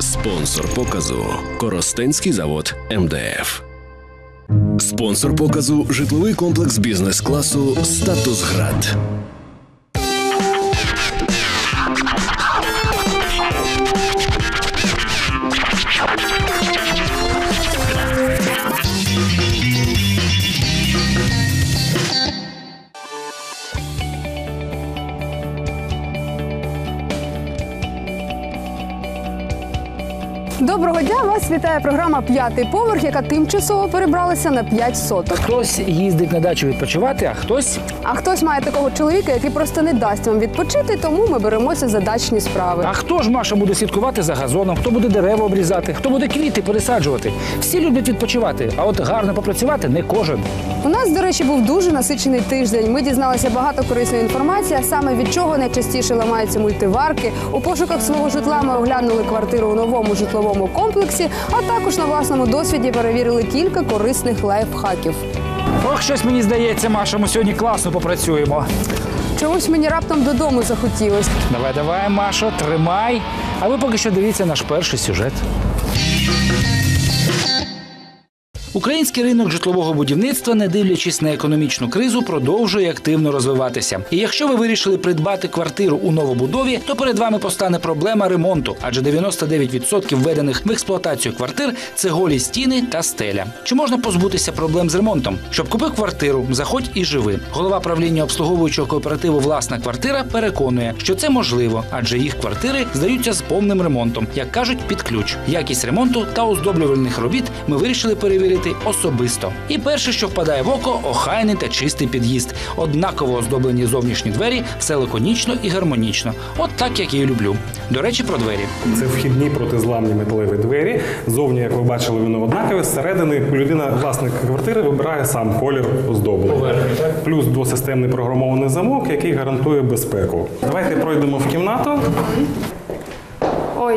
Спонсор показу Коростенський завод МДФ. Спонсор показу житловий комплекс бізнес-класу Статус Град. Доброго дня! Вас вітає програма П'ятий поверх, яка тимчасово перебралася на 5 соток. Хтось їздить на дачу відпочивати, а хтось А хтось має такого чоловіка, який просто не дасть вам відпочити, тому ми беремося за дачні справи. а хто ж Маша буде слідкувати за газоном, хто буде дерева обрізати, хто буде квіти пересаджувати. Всі люблять відпочивати, а от гарно попрацювати не кожен. У нас, до речі, був дуже насичений тиждень. Ми дізналися багато корисної інформації, а саме від чого найчастіше ламаються мультиварки. У пошуках свого житла ми оглянули квартиру у новому житловому комплексі, а також на власному досвіді перевірили кілька корисних лайфхаків. Ох, щось мені здається, Маша, ми сьогодні класно попрацюємо. Чогось мені раптом додому захотілось. Давай, давай, Машо, тримай. А ви поки що дивіться наш перший сюжет. Український ринок житлового будівництва, не дивлячись на економічну кризу, продовжує активно розвиватися. І якщо ви вирішили придбати квартиру у новобудові, то перед вами постане проблема ремонту, адже 99% введених в експлуатацію квартир це голі стіни та стеля. Чи можна позбутися проблем з ремонтом? Щоб купив квартиру, заходь і живи. Голова правління обслуговуючого кооперативу Власна квартира переконує, що це можливо, адже їх квартири здаються з повним ремонтом, як кажуть, під ключ. Якість ремонту та оздоблювальних робіт ми вирішили перевірити особисто. І перше, що впадає в око, охайний та чистий під'їзд. Однаково оздоблені зовнішні двері, все лаконічно і гармонічно. От так, як я і люблю. До речі, про двері. Це вхідні протизламні металеві двері. Зовні, як ви бачили, вони однакові. Зсередини людина, власник квартири, вибирає сам колір оздоблення. Плюс двосистемний програмований замок, який гарантує безпеку. Давайте пройдемо в кімнату.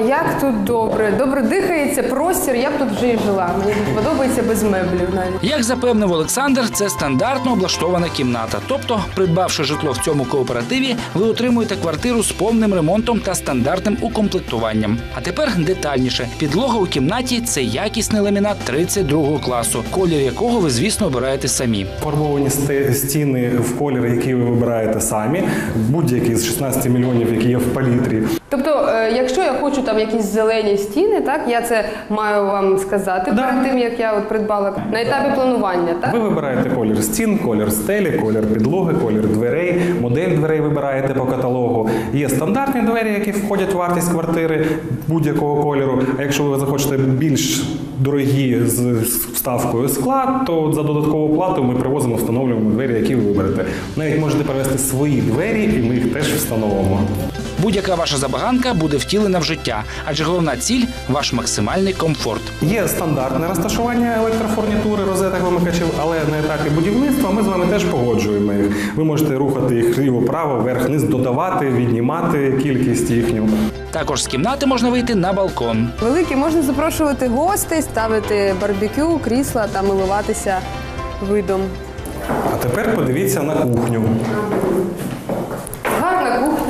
Ой, як тут добре. Добре дихається простір, я б тут вже і жила. Мені тут подобається без меблів навіть. Як запевнив Олександр, це стандартно облаштована кімната. Тобто, придбавши житло в цьому кооперативі, ви отримуєте квартиру з повним ремонтом та стандартним укомплектуванням. А тепер детальніше: підлога у кімнаті це якісний ламінат 32 класу, колір якого ви, звісно, обираєте самі. Фарбовані стіни в колір, який ви вибираєте самі. Будь-який з 16 мільйонів, які є в палітрі. Тобто, е, якщо я хочу там якісь зелені стіни, так я це маю вам сказати Да. перед тим, як я от придбала на етапі планування, так? Ви вибираєте колір стін, колір стелі, колір підлоги, колір дверей, модель дверей вибираєте по каталогу. Є стандартні двері, які входять в вартість квартири будь-якого кольору. А якщо ви захочете більш дорогі з вставкою скла, то за додаткову плату ми привозимо, встановлюємо двері, які ви виберете. Навіть можете привезти свої двері, і ми їх теж встановимо. Будь-яка ваша забаганка буде втілена в життя, адже головна ціль ваш максимальний комфорт. Є стандартне розташування електрофурнітури, розеток вимикачів, але на етапі будівництва ми з вами теж погоджуємо їх. Ви можете рухати їх ліво-право, вверх-вниз, додавати, віднімати кількість їхню. Також з кімнати можна вийти на балкон. Великі можна запрошувати гостей, ставити барбекю, крісла та милуватися видом. А тепер подивіться на кухню. Гарна кухня.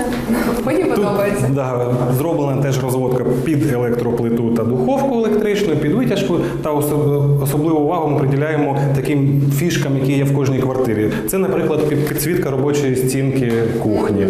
Мені подобається. Да, зроблена теж розводка під електроплиту та духовку електричну, під витяжку. Та особ- особливу увагу ми приділяємо таким фішкам, які є в кожній квартирі. Це, наприклад, підсвітка робочої стінки кухні.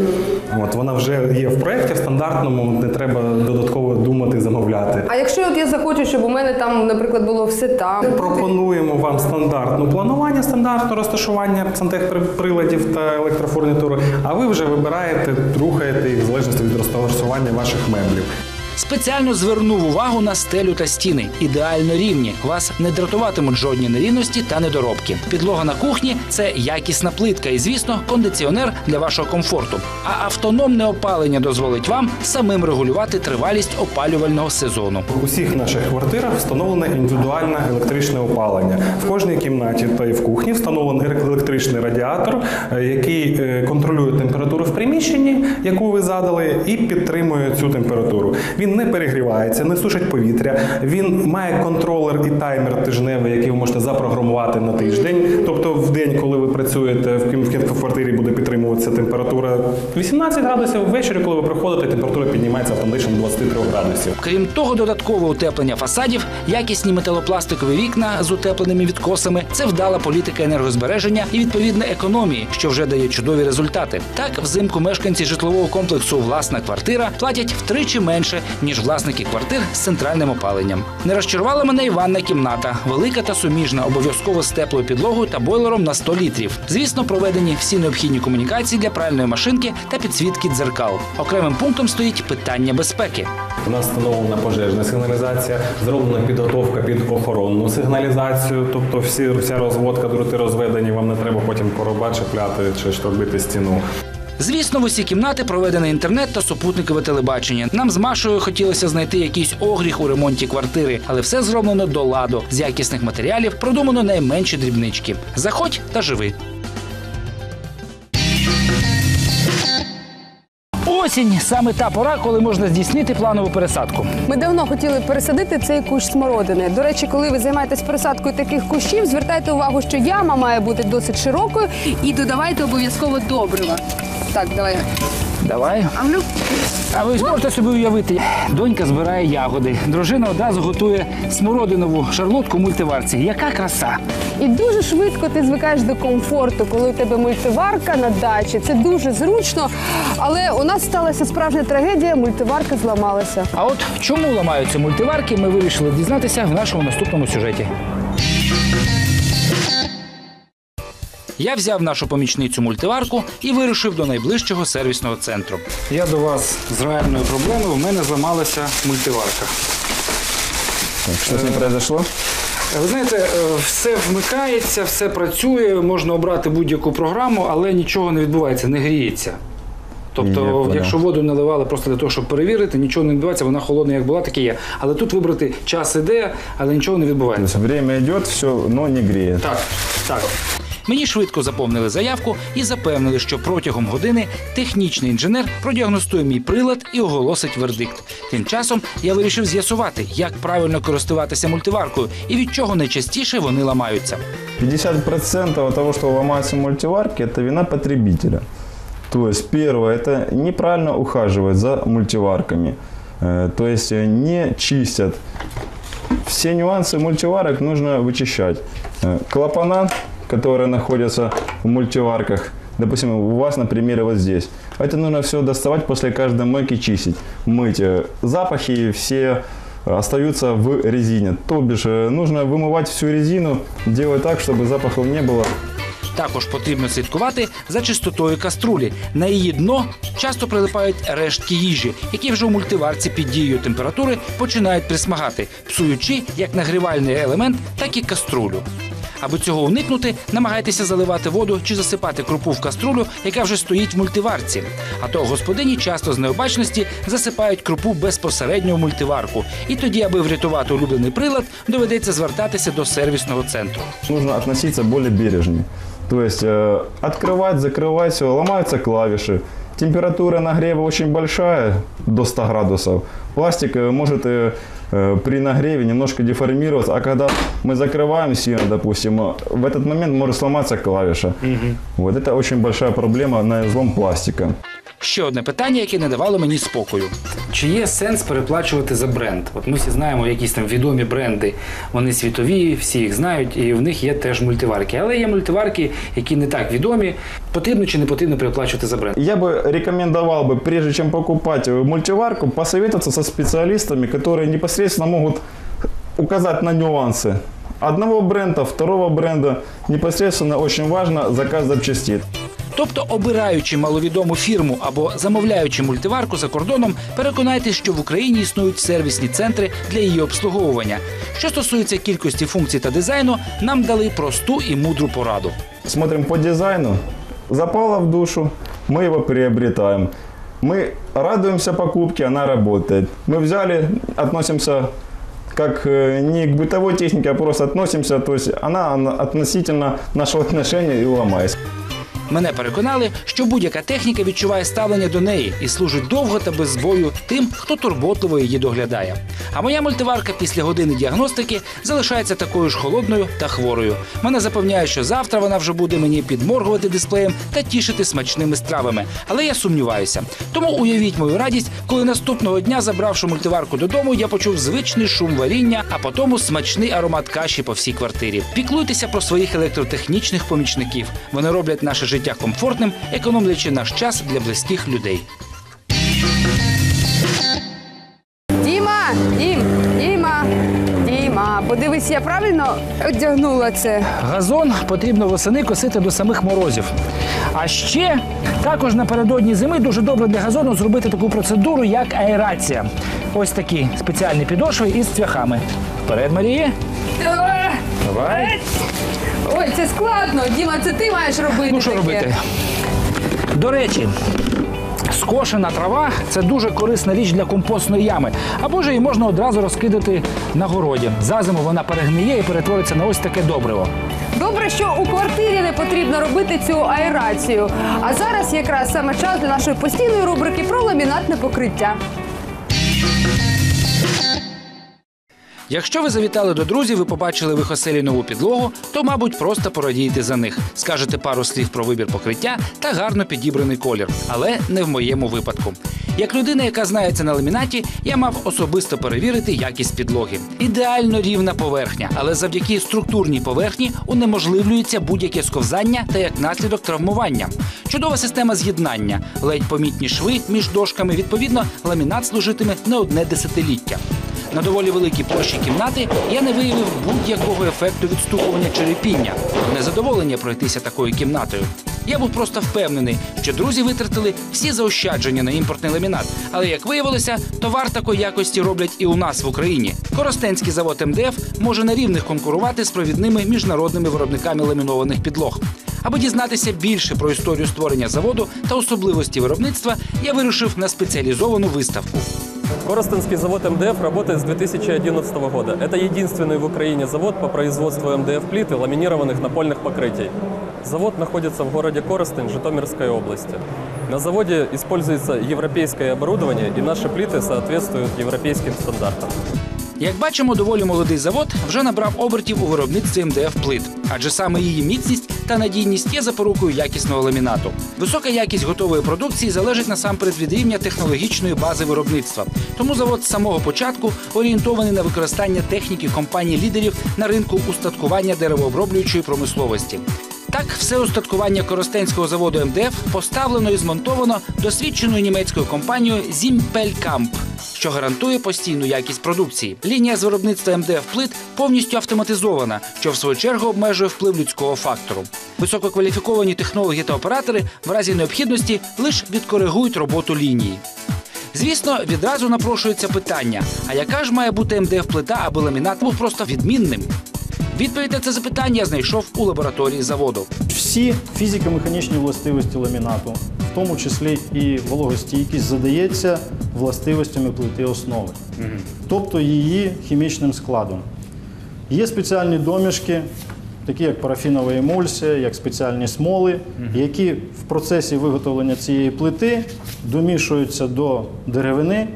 От вона вже є в проєкті в стандартному, не треба додатково думати, замовляти. А якщо от я захочу, щоб у мене там, наприклад, було все там. Пропонуємо вам стандартне планування, стандартне розташування сантехприладів та електрофурнітури, а ви вже вибираєте, рухаєте їх залежності від розташування ваших меблів. Спеціально звернув увагу на стелю та стіни. Ідеально рівні. Вас не дратуватимуть жодні нерівності та недоробки. Підлога на кухні це якісна плитка і, звісно, кондиціонер для вашого комфорту. А автономне опалення дозволить вам самим регулювати тривалість опалювального сезону. У всіх наших квартирах встановлене індивідуальне електричне опалення. В кожній кімнаті та й в кухні встановлений електричний радіатор, е, який е, контролює температуру в приміщенні, яку ви задали, і підтримує цю температуру. Він Він не перегрівається, не сушить повітря. Він має контролер і таймер тижневий, який ви можете запрограмувати на тиждень. Тобто, в день, коли ви працюєте, в квартирі буде підтримуватися температура 18 градусів. Ввечері, коли ви приходите, температура піднімається автоматично до 23 градусів. Крім того, додаткове утеплення фасадів, якісні металопластикові вікна з утепленими відкосами це вдала політика енергозбереження і відповідна економії, що вже дає чудові результати. Так, взимку мешканці житлового комплексу Власна квартира платять втричі менше ніж власники квартир з центральним опаленням. Не розчарувала мене і ванна кімната, велика та суміжна, обов'язково з теплою підлогою та бойлером на 100 літрів. Звісно, проведені всі необхідні комунікації для пральної машинки та підсвітки дзеркал. Окремим пунктом стоїть питання безпеки. У нас встановлена пожежна сигналізація, зроблена підготовка під охоронну сигналізацію. Тобто всі, вся розводка, дроти розведені, вам не треба потім короба чіпляти чи штробити стіну. Звісно, в усі кімнати проведений інтернет та супутникове телебачення. Нам з Машою хотілося знайти якийсь огріх у ремонті квартири, але все зроблено до ладу. З якісних матеріалів продумано найменші дрібнички. Заходь та живи. Осінь саме та пора, коли можна здійснити планову пересадку. Ми давно хотіли пересадити цей кущ смородини. До речі, коли ви займаєтесь пересадкою таких кущів, звертайте увагу, що яма має бути досить широкою і додавайте обов'язково добрива. Так, давай. Давай. А ну, А ви зможете собі уявити, донька збирає ягоди. Дружина одразу готує смородинову шарлотку в мультиварці. Яка краса! І дуже швидко ти звикаєш до комфорту, коли у тебе мультиварка на дачі. Це дуже зручно. Але у нас сталася справжня трагедія, мультиварка зламалася. А от чому ламаються мультиварки, ми вирішили дізнатися в нашому наступному сюжеті. Я взяв нашу помічницю мультиварку і вирушив до найближчого сервісного центру. Я до вас з реальною проблемою. У мене зламалася мультиварка. Что с ним произошло? Ви знаєте, е, все вмикається, все працює, можна обрати будь-яку програму, але нічого не відбувається, не гріється. Тобто, понял. якщо воду наливали просто для того, щоб перевірити, нічого не відбувається, вона холодна, як була, так і є. Але тут вибрати час іде, але нічого не відбувається. есть время идет, все, но не греет. Так, так. Мені швидко заповнили заявку і запевнили, що протягом години технічний інженер продіагностує мій прилад і оголосить вердикт. Тим часом я вирішив з'ясувати, як правильно користуватися мультиваркою і від чого найчастіше вони ламаються. 50% того, что ломаются мультиварки, это вина потребителя. То есть, первое, это неправильно ухаживать за мультиварками. Э, То есть, э, не чистят. Все нюансы мультиварок нужно вычищать. Э, Клапана, которые находятся в мультиварках, допустим, у вас на примере вот здесь. Это нужно все доставать после каждой мойки, чистить, мыть. Э, Запахи все остаются в резине. То бишь, э, нужно вымывать всю резину, делать так, чтобы запахов не было. Також потрібно слідкувати за чистотою каструлі. На її дно часто прилипають рештки їжі, які вже у мультиварці під дією температури починають присмагати, псуючи як нагрівальний елемент, так і каструлю. Аби цього уникнути, намагайтеся заливати воду чи засипати крупу в каструлю, яка вже стоїть в мультиварці. А то господині часто з необачності засипають крупу безпосередньо в мультиварку. І тоді, аби врятувати улюблений прилад, доведеться звертатися до сервісного центру. Нужно относиться более бережнее. То есть, э, открывать, закрывать все, ломаются клавиши. Температура нагрева очень большая, до 100 градусов. Пластик э, может э, э, при нагреве немножко деформироваться, а когда мы закрываем сильно, допустим, э, в этот момент может сломаться клавиша. Вот это очень большая проблема на излом пластика. Ще одне питання, яке не давало мені спокою. Чи є сенс переплачувати за бренд? От ми всі знаємо якісь там відомі бренди. Вони світові, всі їх знають, і в них є теж мультиварки. Але є мультиварки, які не так відомі. Потрібно чи не потрібно переплачувати за бренд? Я бы рекомендовал бы, прежде чем покупать э, мультиварку, посоветоваться со специалистами, которые непосредственно могут указать на нюансы. Одного бренда, второго бренда непосредственно очень важно заказ запчастей. Тобто, обираючи маловідому фірму або замовляючи мультиварку за кордоном, переконайтесь, що в Україні існують сервісні центри для її обслуговування. Що стосується кількості функцій та дизайну, нам дали просту і мудру пораду. Смотрим по дизайну. Запало в душу, мы его приобретаем. Мы радуемся покупке, она работает. Мы взяли, относимся как э, не к бытовой технике, а просто относимся, то есть она она относительно нашего отношения и ломается. Мене переконали, що будь-яка техніка відчуває ставлення до неї і служить довго та без збою тим, хто турботливо її доглядає. А моя мультиварка після години діагностики залишається такою ж холодною та хворою. Мене запевняють, що завтра вона вже буде мені підморгувати дисплеєм та тішити смачними стравами. Але я сумніваюся. Тому уявіть мою радість, коли наступного дня, забравши мультиварку додому, я почув звичний шум варіння, а потім смачний аромат каші по всій квартирі. Піклуйтеся про своїх електротехнічних помічників. Вони роблять наше життя комфортним, економлячи наш час для близьких людей. Діма! Дім! Діма! Діма! Подивись, я правильно одягнула це. Газон потрібно восени косити до самих морозів. А ще також напередодні зими дуже добре для газону зробити таку процедуру, як аерація. Ось такі спеціальні підошви із цвяхами. Вперед, Марія. Давай. Ой, це складно. Діма, це ти маєш робити. Ну що таке. робити? До речі, скошена трава це дуже корисна річ для компостної ями. Або ж її можна одразу розкидати на городі. За зиму вона перегниє і перетвориться на ось таке добриво. Добре, що у квартирі не потрібно робити цю аерацію. А зараз якраз саме час для нашої постійної рубрики про ламінатне покриття. Якщо ви завітали до друзів і побачили в їх оселі нову підлогу, то, мабуть, просто порадієте за них. Скажете пару слів про вибір покриття та гарно підібраний колір, але не в моєму випадку. Як людина, яка знається на ламінаті, я мав особисто перевірити якість підлоги. Ідеально рівна поверхня, але завдяки структурній поверхні унеможливлюється будь-яке сковзання та як наслідок травмування. Чудова система з'єднання, ледь помітні шви між дошками. Відповідно, ламінат служитиме не одне десятиліття. На доволі великій площі кімнати я не виявив будь-якого ефекту відстукування черепіння, незадоволення пройтися такою кімнатою. Я був просто впевнений, що друзі витратили всі заощадження на імпортний ламінат. Але як виявилося, товар такої якості роблять і у нас в Україні. Коростенський завод МДФ може на рівних конкурувати з провідними міжнародними виробниками ламінованих підлог. Аби дізнатися більше про історію створення заводу та особливості виробництва, я вирушив на спеціалізовану виставку. Коростенский завод МДФ работает с 2011 года. Это единственный в Украине завод по производству МДФ плит и ламинированных напольных покрытий. Завод находится в городе Коростень Житомирской области. На заводе используется европейское оборудование, и наши плиты соответствуют европейским стандартам. Як бачимо, доволі молодий завод вже набрав обертів у виробництві МДФ плит, адже саме її міцність та надійність є запорукою якісного ламінату. Висока якість готової продукції залежить насамперед від рівня технологічної бази виробництва. Тому завод з самого початку орієнтований на використання техніки компаній-лідерів на ринку устаткування деревооброблюючої промисловості. Так, все устаткування Коростенського заводу МДФ поставлено і змонтовано досвідченою німецькою компанією Зімпелькамп, що гарантує постійну якість продукції. Лінія з виробництва МДФ плит повністю автоматизована, що в свою чергу обмежує вплив людського фактору. Висококваліфіковані технологи та оператори в разі необхідності лише відкоригують роботу лінії. Звісно, відразу напрошується питання: а яка ж має бути МДФ плита, аби ламінат був просто відмінним? Відповідь на це запитання знайшов у лабораторії заводу. Всі фізико-механічні властивості ламінату, в тому числі і вологостійкість, задається властивостями плити основи, тобто її хімічним складом. Є спеціальні домішки, такі як парафінова емульсія, як спеціальні смоли, які в процесі виготовлення цієї плити домішуються до деревини,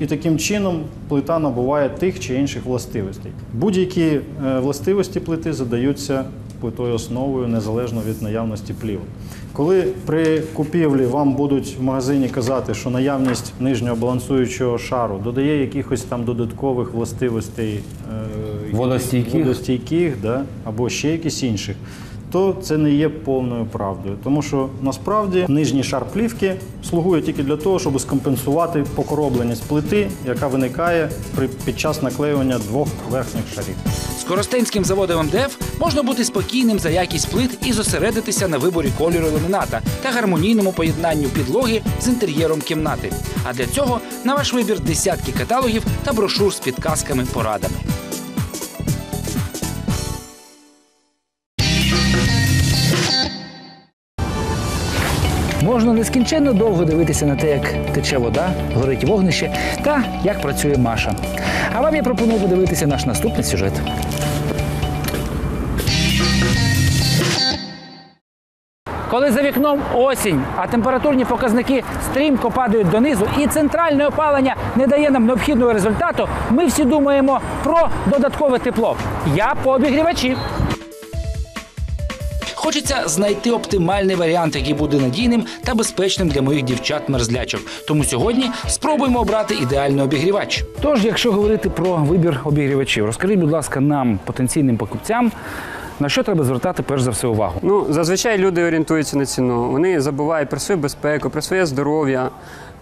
і таким чином плита набуває тих чи інших властивостей. Будь-які е, властивості плити задаються плитою основою незалежно від наявності плівок. Коли при купівлі вам будуть в магазині казати, що наявність нижнього балансуючого шару додає якихось там додаткових властивостей е, Водостійких. водостійких да, або ще якісь інших, то це не є повною правдою. Тому що насправді нижній шар плівки слугує тільки для того, щоб скомпенсувати покоробленість плити, яка виникає при, під час наклеювання двох верхніх шарів. З Коростенським заводом МДФ можна бути спокійним за якість плит і зосередитися на виборі кольору ламіната та гармонійному поєднанню підлоги з інтер'єром кімнати. А для цього на ваш вибір десятки каталогів та брошур з підказками порадами. Можна нескінченно довго дивитися на те, як тече вода, горить вогнище та як працює Маша. А вам я пропоную подивитися наш наступний сюжет. Коли за вікном осінь, а температурні показники стрімко падають донизу, і центральне опалення не дає нам необхідного результату, ми всі думаємо про додаткове тепло. Я по обігрівачі. Хочеться знайти оптимальний варіант, який буде надійним та безпечним для моїх дівчат-мерзлячок. Тому сьогодні спробуємо обрати ідеальний обігрівач. Тож, якщо говорити про вибір обігрівачів, розкажіть, будь ласка, нам, потенційним покупцям, на що треба звертати перш за все увагу. Ну, зазвичай люди орієнтуються на ціну. Вони забувають про свою безпеку, про своє здоров'я,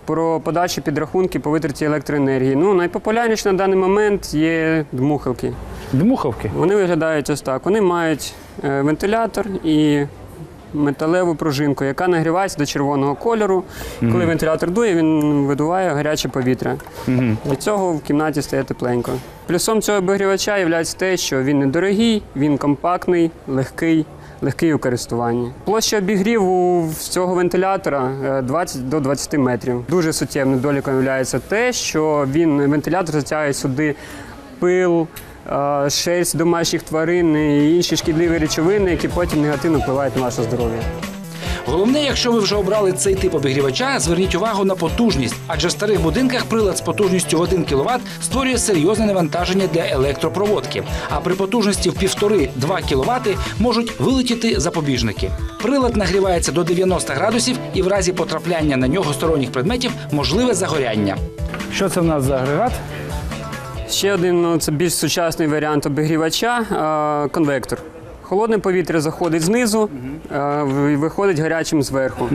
про подачу підрахунки по витраті електроенергії. Ну, найпопулярніше на даний момент є дмухалки. Дмухавки. Вони виглядають ось так. Вони мають е, вентилятор і металеву пружинку, яка нагрівається до червоного кольору. Коли вентилятор дує, він видуває гаряче повітря. Від цього в кімнаті стає тепленько. Плюсом цього обігрівача є те, що він недорогий, він компактний, легкий. Легкий у користуванні. Площа обігріву з цього вентилятора е, 20 до 20 метрів. Дуже суттєвим недоліком є те, що він вентилятор затягує сюди пил, е, шерсть домашніх тварин і інші шкідливі речовини, які потім негативно впливають на ваше здоров'я. Головне, якщо ви вже обрали цей тип обігрівача, зверніть увагу на потужність, адже в старих будинках прилад з потужністю 1 кВт створює серйозне навантаження для електропроводки. А при потужності в 1,5-2 кВт можуть вилетіти запобіжники. Прилад нагрівається до 90 градусів, і в разі потрапляння на нього сторонніх предметів можливе загоряння. Що це в нас за агрегат? Ще один ну, це більш сучасний варіант обігрівача е, конвектор. Холодне повітря заходить знизу е, і виходить гарячим зверху.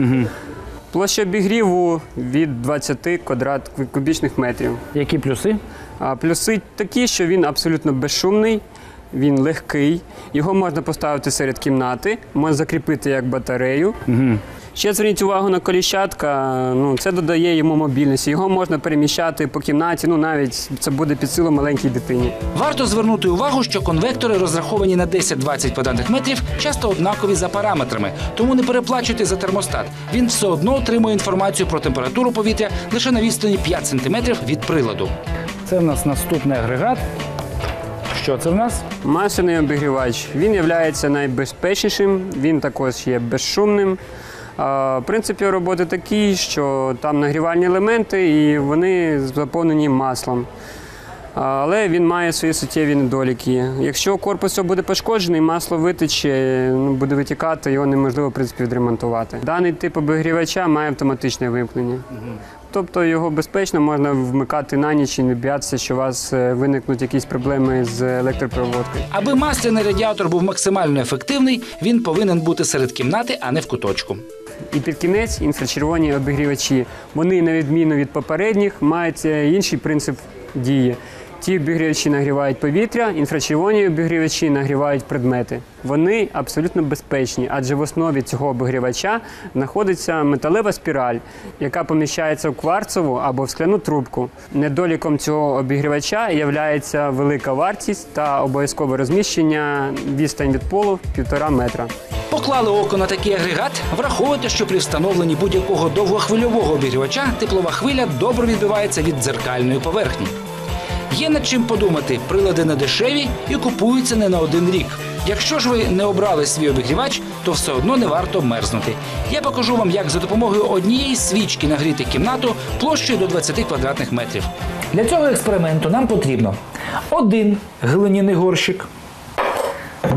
Площа обігріву від 20 квадрат кубічних метрів. Які плюси? А плюси такі, що він абсолютно безшумний, він легкий, його можна поставити серед кімнати, можна закріпити як батарею. Ще зверніть увагу на коліщатка, ну, це додає йому мобільності. Його можна переміщати по кімнаті, ну навіть це буде під силу маленькій дитині. Варто звернути увагу, що конвектори, розраховані на 10-20 квадратних метрів, часто однакові за параметрами, тому не переплачуйте за термостат. Він все одно отримує інформацію про температуру повітря лише на відстані 5 см від приладу. Це в нас наступний агрегат. Що це в нас? Масляний обігрівач він є найбезпечнішим, він також є безшумним. А, Принцип роботи такий, що там нагрівальні елементи і вони заповнені маслом. Але він має свої суттєві недоліки. Якщо корпус буде пошкоджений, масло витече, ну, буде витікати, його неможливо в принципі, відремонтувати. Даний тип обігрівача має автоматичне вимкнення. Тобто його безпечно можна вмикати на ніч і не боятися, що у вас е, виникнуть якісь проблеми з електропроводкою. Аби масляний радіатор був максимально ефективний, він повинен бути серед кімнати, а не в куточку. І під кінець інфрачервоні обігрівачі. Вони, на відміну від попередніх, мають е, інший принцип дії. Ті обігрівачі нагрівають повітря, інфрачервоні обігрівачі нагрівають предмети. Вони абсолютно безпечні, адже в основі цього обігрівача знаходиться металева спіраль, яка поміщається в кварцеву або в скляну трубку. Недоліком цього обігрівача є велика вартість та обов'язкове розміщення відстань від полу півтора метра. Поклали око на такий агрегат, враховуйте, що при встановленні будь-якого довгохвильового обігрівача теплова хвиля добре відбивається від дзеркальної поверхні. Є над чим подумати, прилади не дешеві і купуються не на один рік. Якщо ж ви не обрали свій обігрівач, то все одно не варто мерзнути. Я покажу вам, як за допомогою однієї свічки нагріти кімнату площею до 20 квадратних метрів. Для цього експерименту нам потрібно один глиняний горщик,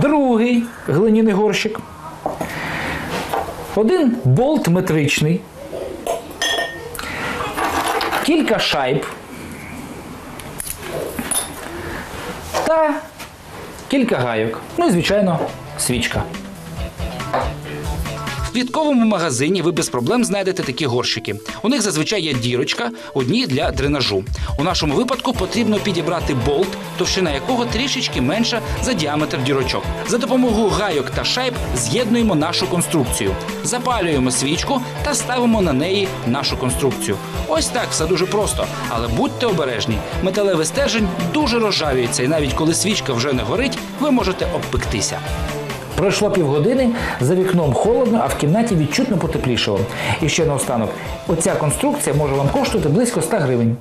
другий глиняний горщик, один болт метричний, кілька шайб та кілька гайок. Ну і, звичайно, свічка. Квітковому магазині ви без проблем знайдете такі горщики. У них зазвичай є дірочка, одні для дренажу. У нашому випадку потрібно підібрати болт, товщина якого трішечки менша за діаметр дірочок. За допомогою гайок та шайб з'єднуємо нашу конструкцію, запалюємо свічку та ставимо на неї нашу конструкцію. Ось так все дуже просто. Але будьте обережні. Металевий стержень дуже розжавюється, і навіть коли свічка вже не горить, ви можете обпектися. Пройшло півгодини, за вікном холодно, а в кімнаті відчутно потеплішало. І ще наостанок, оця конструкція може вам коштувати близько 100 гривень.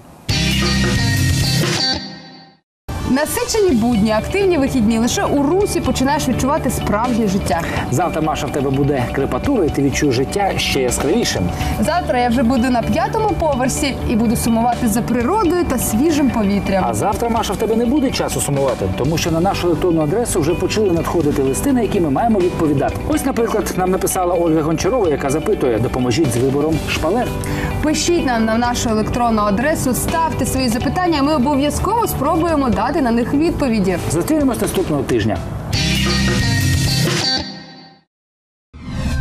Насичені будні, активні вихідні. Лише у русі починаєш відчувати справжнє життя. Завтра Маша в тебе буде крепатура, і ти відчуєш життя ще яскравішим. Завтра я вже буду на п'ятому поверсі і буду сумувати за природою та свіжим повітрям. А завтра Маша в тебе не буде часу сумувати, тому що на нашу електронну адресу вже почали надходити листи, на які ми маємо відповідати. Ось, наприклад, нам написала Ольга Гончарова, яка запитує: допоможіть з вибором шпалер. Пишіть нам на нашу електронну адресу, ставте свої запитання. Ми обов'язково спробуємо дати на них відповіді. Зустрінемось наступного тижня.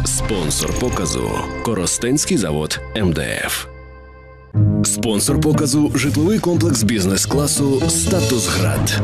Спонсор показу Коростенський завод МДФ. Спонсор показу житловий комплекс бізнес-класу Статус Град.